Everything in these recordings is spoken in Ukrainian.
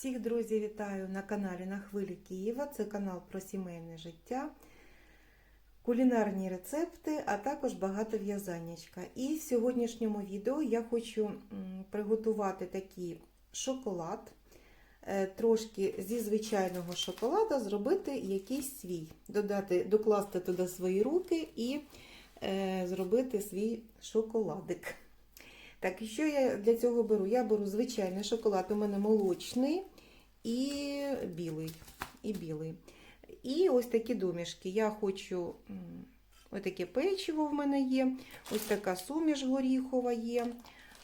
Всіх друзі вітаю на каналі На Хвилі Києва. Це канал про сімейне життя, кулінарні рецепти, а також багато в'язаннячка. І в сьогоднішньому відео я хочу приготувати такий шоколад, е, трошки зі звичайного шоколада зробити якийсь свій, додати, докласти туди свої руки і е, зробити свій шоколадик. Так, і що я для цього беру? Я беру звичайний шоколад, у мене молочний і білий. І білий. І ось такі домішки. Я хочу ось таке печиво в мене є, ось така суміш горіхова є,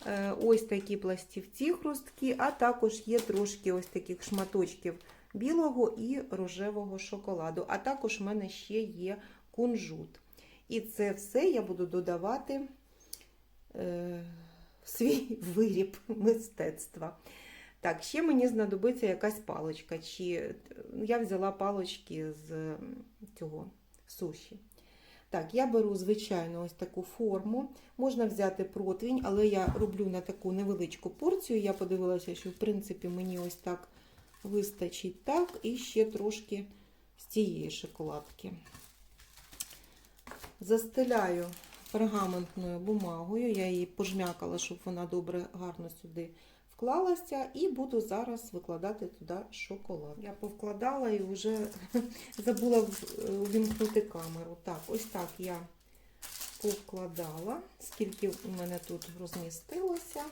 е, ось такі пластівці хрусткі, а також є трошки ось таких шматочків білого і рожевого шоколаду. А також в мене ще є кунжут. І це все я буду додавати. Е, свій виріб мистецтва. Так, ще мені знадобиться якась паличка. Чи я взяла палички з цього суші. Так, я беру звичайну ось таку форму. Можна взяти противень, але я роблю на таку невеличку порцію. Я подивилася, що в принципі мені ось так вистачить так, і ще трошки з цієї шоколадки. Застеляю пергаментною бумагою. Я її пожмякала, щоб вона добре, гарно сюди вклалася, і буду зараз викладати туди шоколад. Я повкладала і вже забула увімкнути камеру. Так, ось так я повкладала, скільки у мене тут розмістилося.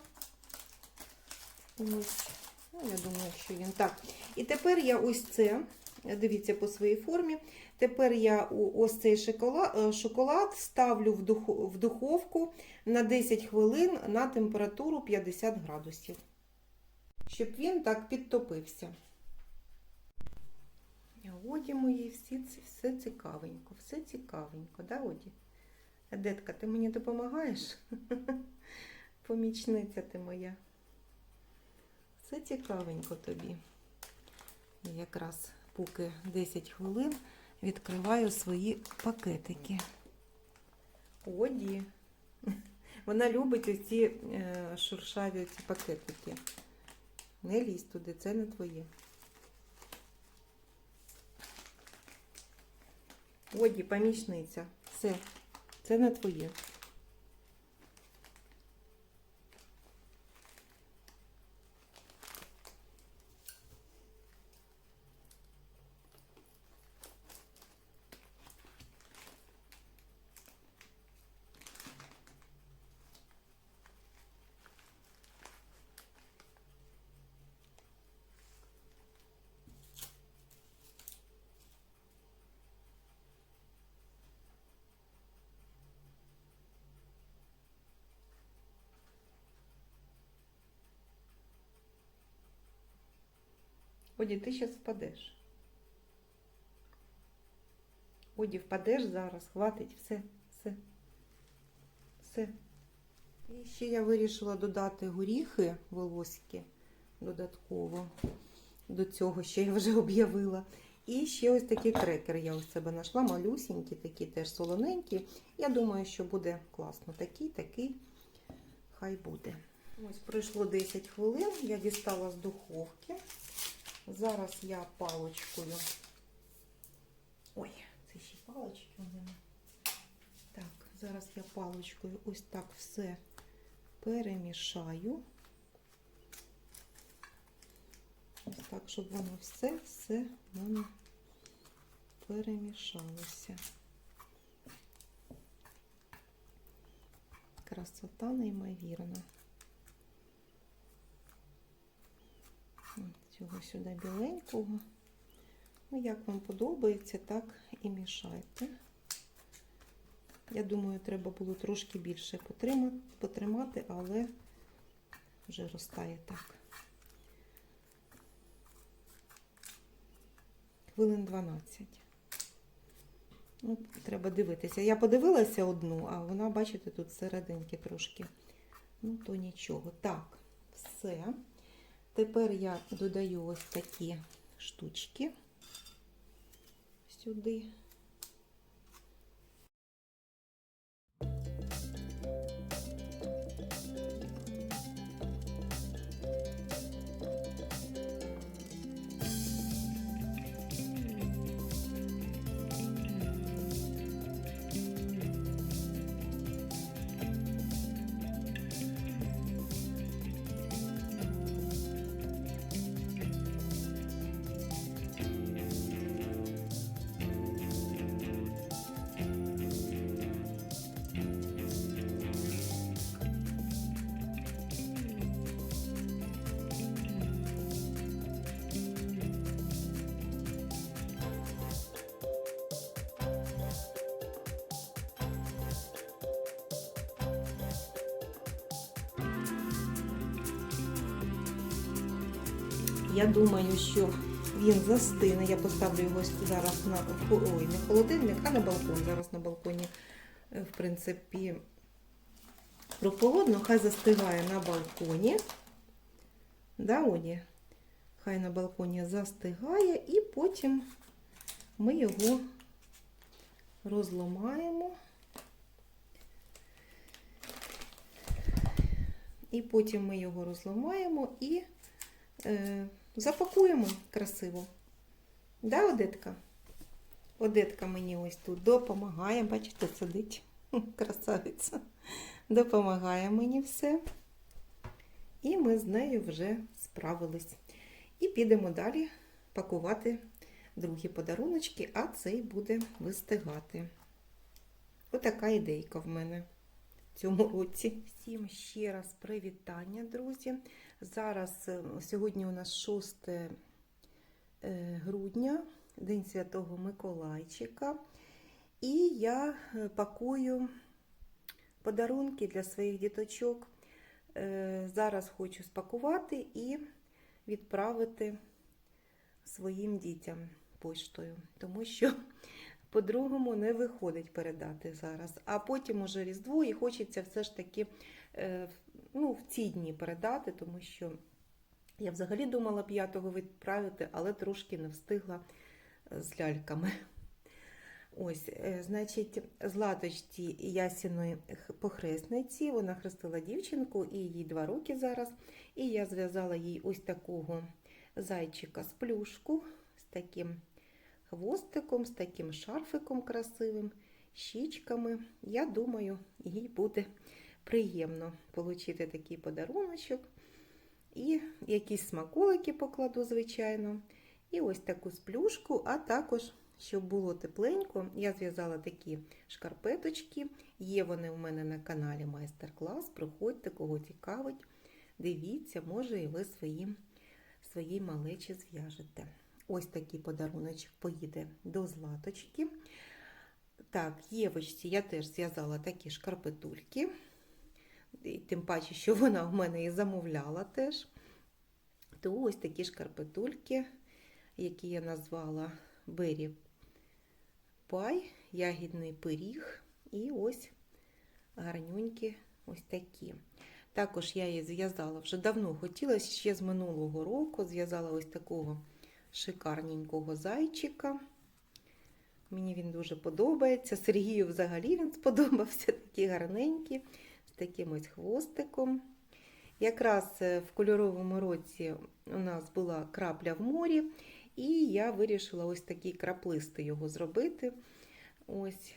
Ось. Ну, я думаю, що він так. І тепер я ось це, дивіться по своїй формі. Тепер я ось цей шоколад, шоколад ставлю в духовку на 10 хвилин на температуру 50 градусів, щоб він так підтопився. Оді мої, всі, все цікавенько, все цікавенько, да, Оді? Детка, ти мені допомагаєш? Помічниця ти моя. Все цікавенько тобі. Якраз поки 10 хвилин відкриваю свої пакетики. Оді. Вона любить оці е, шуршаві ці пакетики. Не лізь туди, це не твоє. Оді, помічниця. Все, це не твоє. Оді, ти зараз впадеш. Оді, впадеш зараз, хватить, все, все, все. І ще я вирішила додати горіхи волоські додатково. До цього ще я вже об'явила. І ще ось такий крекер я у себе знайшла, малюсінькі, такі теж солоненькі. Я думаю, що буде класно. Такий, такий, хай буде. Ось пройшло 10 хвилин, я дістала з духовки. Зараз я палочкою. Ой, це ще палочки у мене. Так, зараз я палочкою ось так все перемішаю. Ось так, щоб воно все-все в мене перемішалося. Красота неймовірна. Цього сюди біленького. Ну, як вам подобається, так і мішайте. Я думаю, треба було трошки більше потримати, але вже розтає так. Хвилин 12. Ну, Треба дивитися. Я подивилася одну, а вона, бачите, тут серединки трошки. Ну, то нічого. Так, все. Тепер я додаю ось такі штучки сюди. Я думаю, що він застине. Я поставлю його зараз на ой, не холодильник, а на балкон. Зараз на балконі, е, в принципі, прохолодно, хай застигає на балконі. Да, Оді? Хай на балконі застигає, і потім ми його розламаємо. І потім ми його розламаємо і е, запакуємо красиво. Да, Одетка? Одетка мені ось тут допомагає. Бачите, сидить красавиця. Допомагає мені все. І ми з нею вже справились. І підемо далі пакувати другі подаруночки, а цей буде вистигати. Отака ідейка в мене цьому році. Всім ще раз привітання, друзі. Зараз е, сьогодні у нас 6 е, грудня, День Святого Миколайчика. І я е, пакую подарунки для своїх діточок. Зараз хочу спакувати і відправити своїм дітям поштою, тому що по-другому не виходить передати зараз. А потім уже Різдво і хочеться все ж таки е, ну, в ці дні передати, тому що я взагалі думала п'ятого відправити, але трошки не встигла з ляльками. Ось, е, значить, златочці Ясіної похресниці. Вона хрестила дівчинку, і їй два роки зараз. І я зв'язала їй ось такого зайчика з плюшку, з таким хвостиком, з таким шарфиком красивим, щічками. Я думаю, їй буде приємно отримати такий подаруночок. І якісь смаколики покладу, звичайно. І ось таку сплюшку, а також, щоб було тепленько, я зв'язала такі шкарпеточки. Є вони у мене на каналі майстер-клас. Приходьте, кого цікавить. Дивіться, може, і ви свої, свої малечі зв'яжете. Ось такий подаруночок поїде до златочки. Так, Євочці я теж зв'язала такі шкарпетульки. І Тим паче, що вона в мене і замовляла теж. То ось такі шкарпетульки, які я назвала Бері Пай, ягідний пиріг. І ось гарнюнькі ось такі. Також я її зв'язала вже давно хотіла, ще з минулого року. Зв'язала ось такого шикарненького зайчика. Мені він дуже подобається. Сергію взагалі він сподобався, такі гарненькі, з таким ось хвостиком. Якраз е, в кольоровому році у нас була крапля в морі, і я вирішила ось такий краплистий його зробити. Ось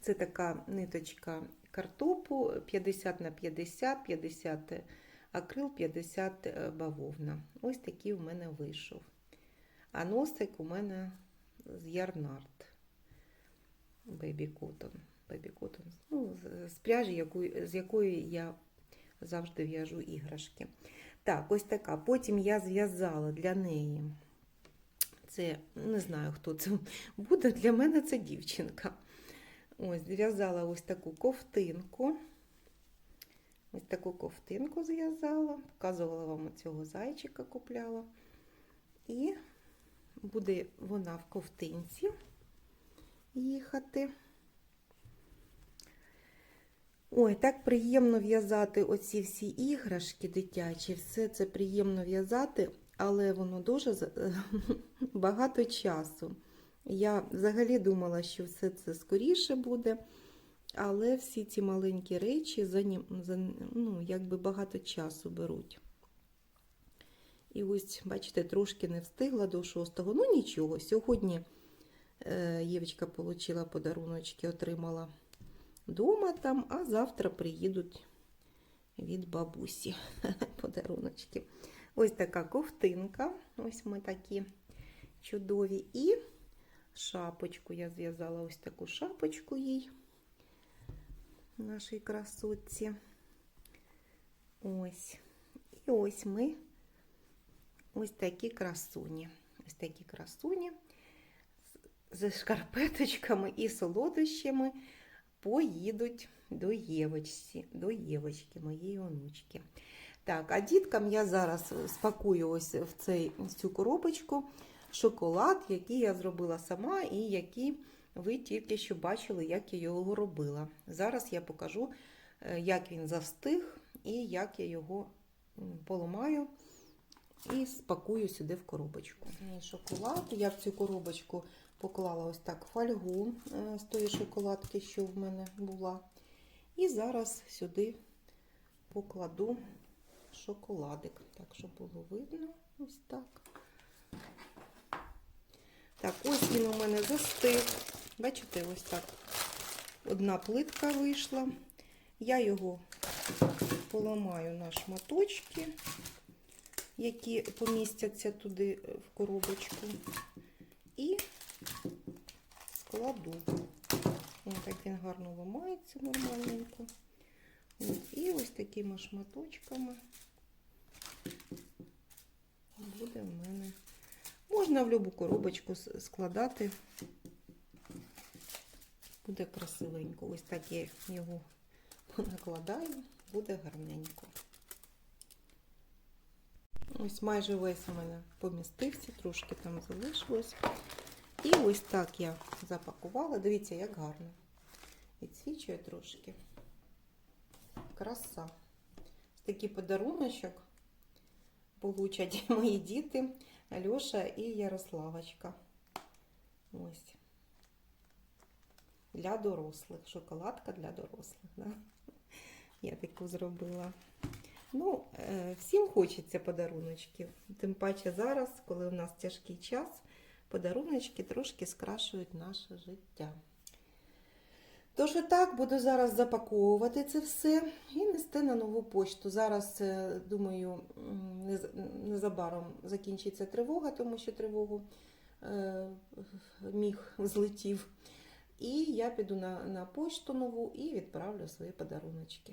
це така ниточка картопу 50 на 50, 50 акрил, 50 бавовна. Ось такий у мене вийшов. А носик у мене з ярнард Baby Cotton. Baby Cotton. Ну, з пряжі, з якої я завжди в'яжу іграшки. Так, ось така. Потім я зв'язала для неї. Це, не знаю, хто це буде. Для мене це дівчинка. Ось, зв'язала ось таку ковтинку. Ось таку ковтинку зв'язала, показувала вам цього зайчика купляла. І буде вона в ковтинці їхати. Ой, так приємно в'язати оці всі іграшки дитячі, все це приємно в'язати, але воно дуже багато часу. Я взагалі думала, що все це скоріше буде, але всі ці маленькі речі за, ну, якби багато часу беруть. І ось, бачите, трошки не встигла до шостого. Ну нічого, сьогодні е, Євочка отримала подаруночки, отримала вдома там, а завтра приїдуть від бабусі подаруночки. Ось така ковтинка, ось ми такі чудові. І шапочку я зв'язала ось таку шапочку їй, нашій красотці. Ось. І ось ми ось такі красуні. Ось такі красуні з шкарпеточками і солодощами поїдуть до Євочці, до Євочки, моєї онучки. Так, а діткам я зараз спакую ось в, цей, в цю коробочку шоколад, який я зробила сама, і який ви тільки що бачили, як я його робила. Зараз я покажу, е, як він застиг і як я його поламаю і спакую сюди в коробочку. Шоколад. Я в цю коробочку поклала ось так фольгу е, з тої шоколадки, що в мене була. І зараз сюди покладу шоколадик, так, щоб було видно. Ось так. Так, ось він у мене застиг. Бачите, ось так. Одна плитка вийшла. Я його поламаю на шматочки, які помістяться туди е, в коробочку. І складу. Ось так він гарно ламається нормальненько. І ось такими шматочками буде в мене. Можна в любу коробочку складати. Буде красивенько. Ось так я його накладаю, буде гарненько. Ось майже весь у мене помістився, трошки там залишилось. І ось так я запакувала. Дивіться, як гарно. Відсвічує трошки. Краса. Такий подаруночок получать мої діти Альоша і Ярославочка. Ось. Для дорослих. Шоколадка для дорослих. Да? Я таку зробила. Ну, е, всім хочеться подаруночків. Тим паче зараз, коли у нас тяжкий час, подаруночки трошки скрашують наше життя. Тож так, буду зараз запаковувати це все і нести на нову почту. Зараз, е, думаю, незабаром закінчиться тривога, тому що тривогу е, міг злетів. І я піду на, на почту нову і відправлю свої подаруночки.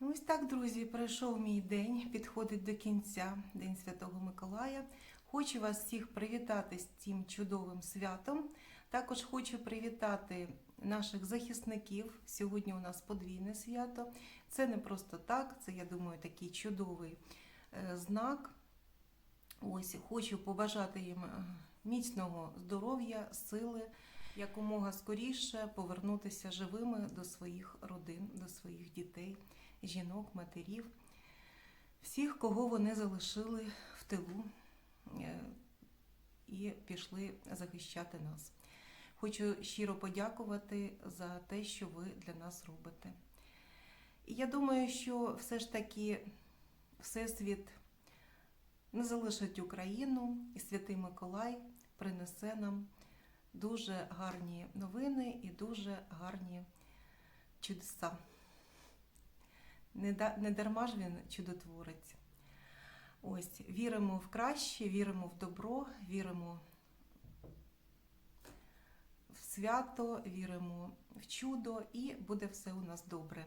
Ну, ось так, друзі, пройшов мій день, підходить до кінця День Святого Миколая. Хочу вас всіх привітати з цим чудовим святом. Також хочу привітати наших захисників. Сьогодні у нас подвійне свято. Це не просто так, це, я думаю, такий чудовий е, знак. Ось хочу побажати їм е, міцного здоров'я, сили, якомога скоріше повернутися живими до своїх родин, до своїх дітей, жінок, матерів, всіх, кого вони залишили в тилу е, і пішли захищати нас. Хочу щиро подякувати за те, що ви для нас робите. І я думаю, що все ж таки Всесвіт не залишить Україну, і Святий Миколай принесе нам дуже гарні новини і дуже гарні чудеса. Не дарма ж він чудотворець. Ось віримо в краще, віримо в добро, віримо в свято, віримо в чудо, і буде все у нас добре.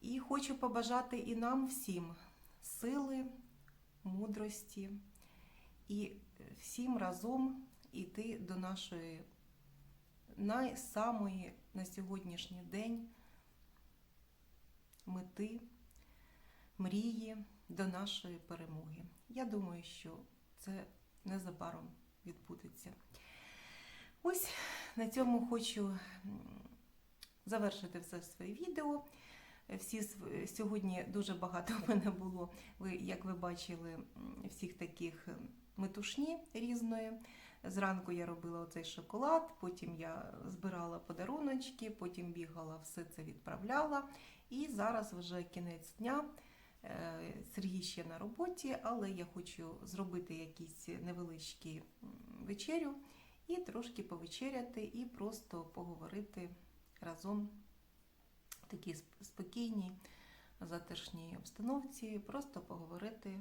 І хочу побажати і нам всім сили, мудрості і всім разом іти до нашої найсамої на сьогоднішній день мети, мрії до нашої перемоги. Я думаю, що це незабаром відбудеться. Ось на цьому хочу завершити все своє відео. Всі сьогодні дуже багато в мене було. Ви, як ви бачили, всіх таких метушні різної. Зранку я робила оцей шоколад, потім я збирала подаруночки, потім бігала, все це відправляла. І зараз вже кінець дня. Е, Сергій ще на роботі, але я хочу зробити якісь невеличкі вечерю і трошки повечеряти, і просто поговорити разом в такій спокійній, затишній обстановці, просто поговорити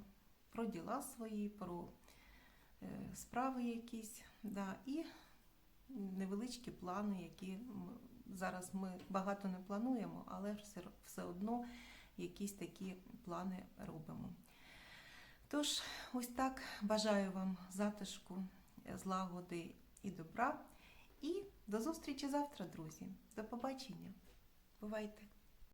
про діла свої, про е, справи якісь, да, і невеличкі плани, які зараз ми багато не плануємо, але все, одно якісь такі плани робимо. Тож, ось так бажаю вам затишку, злагоди і добра. І до зустрічі завтра, друзі. До побачення. Бувайте!